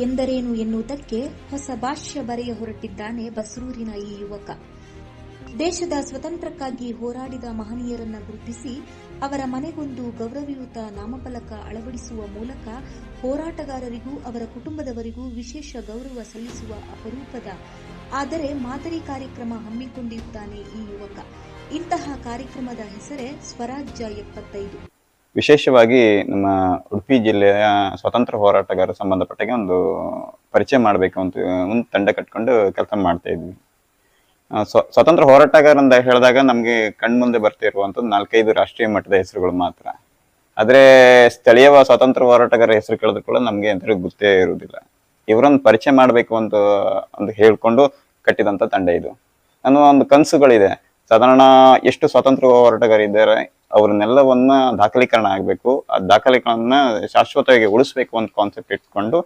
ಎಂದರೇನು ಎನ್ನುವುದಕ್ಕೆ ಹೊಸ ಭಾಷ್ಯ ಬರೆಯ ಹೊರಟಿದ್ದಾನೆ ಬಸರೂರಿನ ಈ ಯುವಕ. ದೇಶದ ಸ್ವತಂತ್ರಕ್ಕಾಗಿ ಹೋರಾಡಿದ ಮಹನೀಯರನ್ನ ಗುರುತಿಸಿ ಅವರ ಮನೆಗೊಂದು ಗೌರವಯುತ ನಾಮಫಲಕ ಅಳವಡಿಸುವ ಮೂಲಕ ಹೋರಾಟಗಾರರಿಗೂ ಅವರ ಕುಟುಂಬದವರಿಗೂ ವಿಶೇಷ ಗೌರವ ಸಲ್ಲಿಸುವ ಅಪರೂಪದ, ಆದರೆ ಮಾದರಿ ಕಾರ್ಯಕ್ರಮ ಹಮ್ಮಿಕೊಂಡಿರುತ್ತಾನೆ ಈ ಯುವಕ. ಇಂತಹ ಕಾರ್ಯಕ್ರಮದ ಹೆಸರೇ ಸ್ವರಾಜ್ಯ ಎಪ್ಪತ್ತೈದು. ವಿಶೇಷವಾಗಿ ನಮ್ಮ ಉಡುಪಿ ಜಿಲ್ಲೆಯ ಸ್ವತಂತ್ರ ಹೋರಾಟಗಾರ ಸಂಬಂಧಪಟ್ಟಾಗೆ ಒಂದು ಪರಿಚಯ ಮಾಡಬೇಕು ಅಂತ, ಒಂದು ತಂಡ ಕಟ್ಕೊಂಡು ಕೆಲಸ ಮಾಡ್ತಾ ಇದ್ವಿ. ಸ್ವ- ಸ್ವತಂತ್ರ ಹೋರಾಟಗಾರ ಅಂತ ಹೇಳಿದಾಗ ನಮಗೆ ಕಣ್ಮುಂದೆ ಬರ್ತಿರುವಂಥದ್ದು ನಾಲ್ಕೈದು ರಾಷ್ಟ್ರೀಯ ಮಟ್ಟದ ಹೆಸರುಗಳು ಮಾತ್ರ. ಆದರೆ ಸ್ಥಳೀಯ ಸ್ವಾತಂತ್ರ್ಯ ಹೋರಾಟಗಾರ ಹೆಸರು ಕೇಳಿದ್ರು ಕೂಡ ನಮಗೆ ಅಂತ ಗೊತ್ತೇ ಇರುವುದಿಲ್ಲ. ಇವರನ್ನು ಪರಿಚಯ ಮಾಡಬೇಕು ಅಂತ ಒಂದು ಹೇಳ್ಕೊಂಡು ಕಟ್ಟಿದಂಥ ತಂಡ ಇದು. ನನ್ನ ಒಂದು ಕನಸುಗಳಿದೆ. ಸಾಧಾರಣ ಎಷ್ಟು ಸ್ವಾತಂತ್ರ್ಯ ಹೋರಾಟಗಾರಿದ್ದಾರೆ ಅವ್ರನ್ನೆಲ್ಲವನ್ನ ದಾಖಲೀಕರಣ ಆಗಬೇಕು. ಆ ದಾಖಲೀಕರಣ ಶಾಶ್ವತವಾಗಿ ಉಳಿಸ್ಬೇಕು ಅಂತ ಕಾನ್ಸೆಪ್ಟ್ ಇಟ್ಕೊಂಡು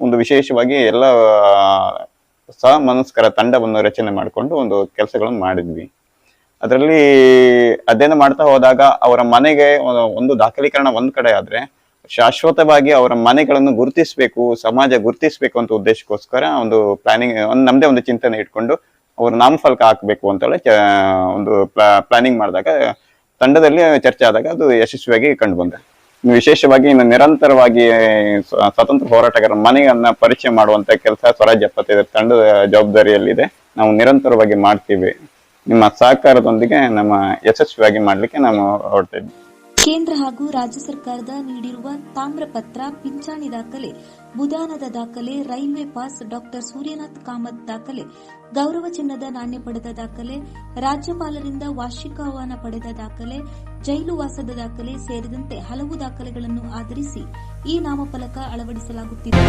ಒಂದು ವಿಶೇಷವಾಗಿ ಎಲ್ಲ ಸಹ ಮನಸ್ಕರ ತಂಡವನ್ನು ರಚನೆ ಮಾಡಿಕೊಂಡು ಒಂದು ಕೆಲಸಗಳನ್ನು ಮಾಡಿದ್ವಿ. ಅದರಲ್ಲಿ ಅಧ್ಯಯನ ಮಾಡ್ತಾ ಹೋದಾಗ ಅವರ ಮನೆಗೆ ಒಂದು- ದಾಖಲೀಕರಣ ಒಂದು ಕಡೆ ಆದ್ರೆ ಶಾಶ್ವತವಾಗಿ ಅವರ ಮನೆಗಳನ್ನು ಗುರುತಿಸಬೇಕು, ಸಮಾಜ ಗುರುತಿಸಬೇಕು ಅಂತ ಉದ್ದೇಶಕ್ಕೋಸ್ಕರ ಒಂದು ಪ್ಲಾನಿಂಗ್ ಒಂದು ನಮ್ದೇ ಒಂದು ಚಿಂತನೆ ಇಟ್ಕೊಂಡು ಅವ್ರ ನಾಮಫಲಕ ಹಾಕಬೇಕು ಅಂತೇಳಿ ಒಂದು ಪ್ಲಾನಿಂಗ್ ಮಾಡಿದಾಗ, ತಂಡದಲ್ಲಿ ಚರ್ಚೆ ಆದಾಗ ಅದು ಯಶಸ್ವಿಯಾಗಿ ಕಂಡು ಬಂದೆ ವಿಶೇಷವಾಗಿ ಇನ್ನು ನಿರಂತರವಾಗಿ ಸ್ವ- ಸ್ವತಂತ್ರ ಹೋರಾಟಗಾರರ ಮನೆಯನ್ನ ಪರಿಚಯ ಮಾಡುವಂತ ಕೆಲಸ ಸ್ವರಾಜ್ಯ ಪತ್ತೆ ತಂಡದ ಜವಾಬ್ದಾರಿಯಲ್ಲಿದೆ. ನಾವು ನಿರಂತರವಾಗಿ ಮಾಡ್ತೀವಿ. ನಿಮ್ಮ ಸಹಕಾರದೊಂದಿಗೆ ನಮ್ಮ ಯಶಸ್ವಿಯಾಗಿ ಮಾಡ್ಲಿಕ್ಕೆ ನಾವು ಹೊರಡ್ತಾ ಇದ್ವಿ ಕೇಂದ್ರ ಹಾಗೂ ರಾಜ್ಯ ಸರ್ಕಾರದ ನೀಡಿರುವ ತಾಮ್ರಪತ್ರ, ಪಿಂಚಾಣಿ ದಾಖಲೆ ಬುದಾನದ ದಾಖಲೆ, railway pass doctor Suryanath Kamath ದಾಖಲೆ, ಗೌರವ ಚಿನ್ನದ ನಾಣ್ಯ ಪಡೆದ ದಾಖಲೆ, ರಾಜ್ಯಪಾಲರಿಂದ ವಾರ್ಷಿಕ ಆಹ್ವಾನ ಪಡೆದ ದಾಖಲೆ, ಜೈಲು ವಾಸದ ದಾಖಲೆ ಸೇರಿದಂತೆ ಹಲವು ದಾಖಲೆಗಳನ್ನು ಆಧರಿಸಿ ಈ ನಾಮಫಲಕ ಅಳವಡಿಸಲಾಗುತ್ತಿದೆ.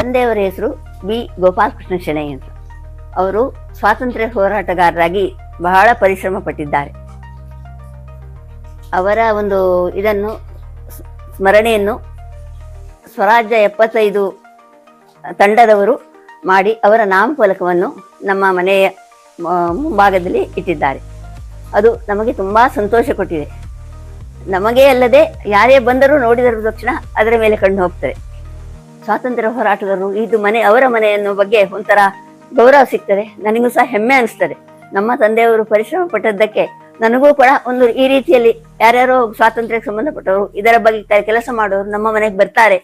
ತಂದೆಯವರ ಹೆಸರು ಬಿ. ಗೋಪಾಲಕೃಷ್ಣ ಶೆಣೈ ಅವರು ಸ್ವಾತಂತ್ರ್ಯ ಹೋರಾಟಗಾರರಾಗಿ ಬಹಳ ಪರಿಶ್ರಮ ಪಟ್ಟಿದ್ದಾರೆ. ಅವರ ಒಂದು ಇದನ್ನು ಸ್ಮರಣೆಯನ್ನು ಸ್ವರಾಜ್ಯ ಎಪ್ಪತ್ತೈದು ತಂಡದವರು ಮಾಡಿ ಅವರ ನಾಮಫಲಕವನ್ನು ನಮ್ಮ ಮನೆಯ ಮುಂಭಾಗದಲ್ಲಿ ಇಟ್ಟಿದ್ದಾರೆ. ಅದು ನಮಗೆ ತುಂಬ ಸಂತೋಷ ಕೊಟ್ಟಿದೆ. ನಮಗೆ ಅಲ್ಲದೆ ಯಾರೇ ಬಂದರೂ ನೋಡಿದರೂ ತಕ್ಷಣ ಅದರ ಮೇಲೆ ಕಣ್ಣು ಹೋಗ್ತದೆ ಸ್ವಾತಂತ್ರ್ಯ ಹೋರಾಟಗಾರರು, ಇದು ಮನೆ, ಅವರ ಮನೆಯನ್ನು ಬಗ್ಗೆ ಒಂಥರ ಗೌರವ ಸಿಗ್ತದೆ, ನನಗೂ ಸಹ ಹೆಮ್ಮೆ ಅನಿಸ್ತದೆ. ನಮ್ಮ ತಂದೆಯವರು ಪರಿಶ್ರಮ ಪಟ್ಟದ್ದಕ್ಕೆ ನನಗೂ ಕೂಡ ಒಂದು ಈ ರೀತಿಯಲ್ಲಿ ಯಾರ್ಯಾರೋ ಸ್ವಾತಂತ್ರ್ಯಕ್ಕೆ ಸಂಬಂಧಪಟ್ಟವರು ಇದರ ಬಗ್ಗೆ ಕೆಲಸ ಮಾಡೋರು ನಮ್ಮ ಮನೆಗೆ ಬರ್ತಾರೆ.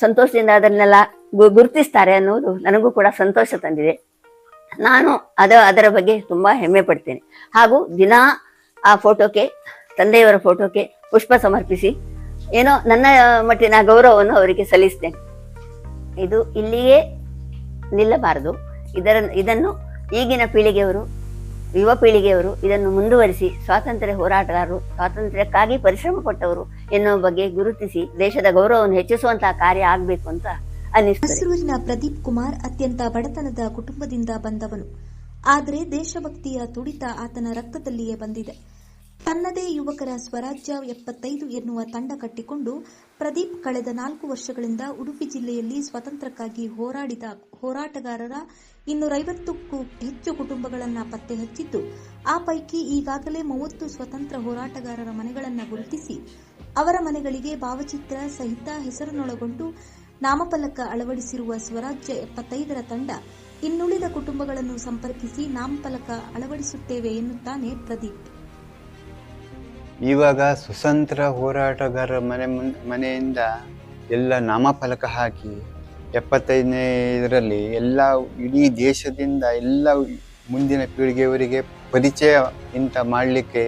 ಸಂತೋಷದಿಂದ ಅದನ್ನೆಲ್ಲ ಗುರುತಿಸ್ತಾರೆ ಅನ್ನೋದು ನನಗೂ ಕೂಡ ಸಂತೋಷ ತಂದಿದೆ. ನಾನು ಅದ ಅದರ ಬಗ್ಗೆ ತುಂಬಾ ಹೆಮ್ಮೆ ಪಡ್ತೇನೆ. ಹಾಗೂ ದಿನಾ ಆ ಫೋಟೋಕ್ಕೆ, ತಂದೆಯವರ ಫೋಟೋಕ್ಕೆ ಪುಷ್ಪ ಸಮರ್ಪಿಸಿ ಏನೋ ನನ್ನ ಮಟ್ಟಿನ ಗೌರವವನ್ನು ಅವರಿಗೆ ಸಲ್ಲಿಸ್ತೇನೆ. ಇದು ಇಲ್ಲಿಯೇ ನಿಲ್ಲಬಾರದು. ಇದರ ಇದನ್ನು ಈಗಿನ ಪೀಳಿಗೆಯವರು ಯುವ ಪೀಳಿಗೆಯವರು ಇದನ್ನು ಮುಂದುವರಿಸಿ ಸ್ವಾತಂತ್ರ್ಯ ಹೋರಾಟಗಾರರು, ಸ್ವಾತಂತ್ರ್ಯಕ್ಕಾಗಿ ಪರಿಶ್ರಮ ಪಟ್ಟವರು ಎನ್ನುವ ಬಗ್ಗೆ ಗುರುತಿಸಿ ದೇಶದ ಗೌರವವನ್ನು ಹೆಚ್ಚಿಸುವಂತಹ ಕಾರ್ಯ ಆಗಬೇಕು ಅಂತ ಅನಿಸ್ತೂರಿನ ಪ್ರದೀಪ್ ಕುಮಾರ್ ಅತ್ಯಂತ ಬಡತನದ ಕುಟುಂಬದಿಂದ ಬಂದವನು. ಆದರೆ ದೇಶಭಕ್ತಿಯ ತುಡಿತ ಆತನ ರಕ್ತದಲ್ಲಿಯೇ ಬಂದಿದೆ. ತನ್ನದೇ ಯುವಕರ ಸ್ವರಾಜ್ಯ ಎಪ್ಪತ್ತೈದು ಎನ್ನುವ ತಂಡ ಕಟ್ಟಿಕೊಂಡು ಪ್ರದೀಪ್ ಕಳೆದ ನಾಲ್ಕು ವರ್ಷಗಳಿಂದ ಉಡುಪಿ ಜಿಲ್ಲೆಯಲ್ಲಿ ಸ್ವಾತಂತ್ರ್ಯಕ್ಕಾಗಿ ಹೋರಾಡಿದ ಹೋರಾಟಗಾರರ ಇನ್ನೂರೈವತ್ತಕ್ಕೂ ಹೆಚ್ಚು ಕುಟುಂಬಗಳನ್ನು ಪತ್ತೆ ಹಚ್ಚಿದ್ದು, ಆ ಪೈಕಿ ಈಗಾಗಲೇ ಮೂವತ್ತು ಸ್ವತಂತ್ರ ಹೋರಾಟಗಾರರ ಮನೆಗಳನ್ನು ಗುರುತಿಸಿ, ಅವರ ಮನೆಗಳಿಗೆ ಭಾವಚಿತ್ರ ಸಹಿತ ಹೆಸರನ್ನೊಳಗೊಂಡು ನಾಮಫಲಕ ಅಳವಡಿಸಿರುವ ಸ್ವರಾಜ್ಯ ಎಪ್ಪತ್ತೈದರ ತಂಡ ಇನ್ನುಳಿದ ಕುಟುಂಬಗಳನ್ನು ಸಂಪರ್ಕಿಸಿ ನಾಮಫಲಕ ಅಳವಡಿಸುತ್ತೇವೆ ಎನ್ನುತ್ತಾನೆ ಪ್ರದೀಪ್. ಇವಾಗ ಸ್ವತಂತ್ರ ಹೋರಾಟಗಾರರ ಮನೆ ಮುನ್- ಮನೆಯಿಂದ ಎಲ್ಲ ನಾಮಫಲಕ ಹಾಕಿ ಎಪ್ಪತ್ತೈದನೇ ಇದರಲ್ಲಿ ಎಲ್ಲ ಇಡೀ ದೇಶದಿಂದ ಎಲ್ಲ ಮುಂದಿನ ಪೀಳಿಗೆಯವರಿಗೆ ಪರಿಚಯ ಇಂಥ ಮಾಡಲಿಕ್ಕೆ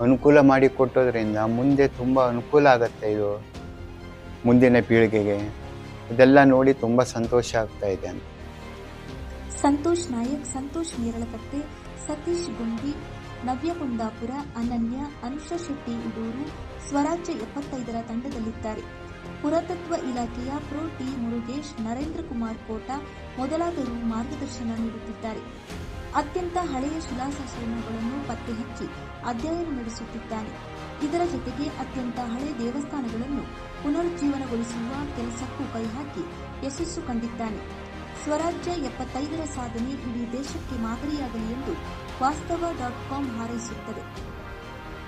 ಅನುಕೂಲ ಮಾಡಿಕೊಟ್ಟೋದ್ರಿಂದ ಮುಂದೆ ತುಂಬ ಅನುಕೂಲ ಆಗುತ್ತೆ ಇದು ಮುಂದಿನ ಪೀಳಿಗೆಗೆ. ಇದೆಲ್ಲ ನೋಡಿ ತುಂಬ ಸಂತೋಷ ಆಗ್ತಾ ಇದೆ ಸಂತೋಷ್ ನಾಯಕ್, ಸಂತೋಷ್ ನೇರಳಕಟ್ಟೆ, ಸತೀಶ್ ಗುಂಡಿ ನವ್ಯ ಕುಂದಾಪುರ ಅನನ್ಯ ಅನುಷಾ ಶೆಟ್ಟಿ ಇಡೂರು ಸ್ವರಾಜ್ಯ ಎಪ್ಪತ್ತೈದರ ತಂಡದಲ್ಲಿದ್ದಾರೆ. ಪುರಾತತ್ವ ಇಲಾಖೆಯ ಪ್ರೊ ಟಿ ಮುರುಗೇಶ್, ನರೇಂದ್ರ ಕುಮಾರ್ ಕೋಟ ಮೊದಲಾದರೂ ಮಾರ್ಗದರ್ಶನ ನೀಡುತ್ತಿದ್ದಾರೆ. ಅತ್ಯಂತ ಹಳೆಯ ಶಿಲಾಶಾಸನಗಳನ್ನು ಪತ್ತೆ ಹಚ್ಚಿ ಅಧ್ಯಯನ ನಡೆಸುತ್ತಿದ್ದಾನೆ. ಇದರ ಜೊತೆಗೆ ಅತ್ಯಂತ ಹಳೆ ದೇವಸ್ಥಾನಗಳನ್ನು ಪುನರುಜ್ಜೀವನಗೊಳಿಸುವ ಕೆಲಸಕ್ಕೂ ಕೈ ಹಾಕಿ ಯಶಸ್ಸು ಕಂಡಿದ್ದಾನೆ. ಸ್ವರಾಜ್ಯ ಎಪ್ಪತ್ತೈದರ ಸಾಧನೆ ಇಡೀ ದೇಶಕ್ಕೆ ಮಾದರಿಯಾಗಲಿ ಎಂದು ವಾಸ್ತವ ಡಾಟ್ ಕಾಂ ಹಾರೈಸುತ್ತದೆ.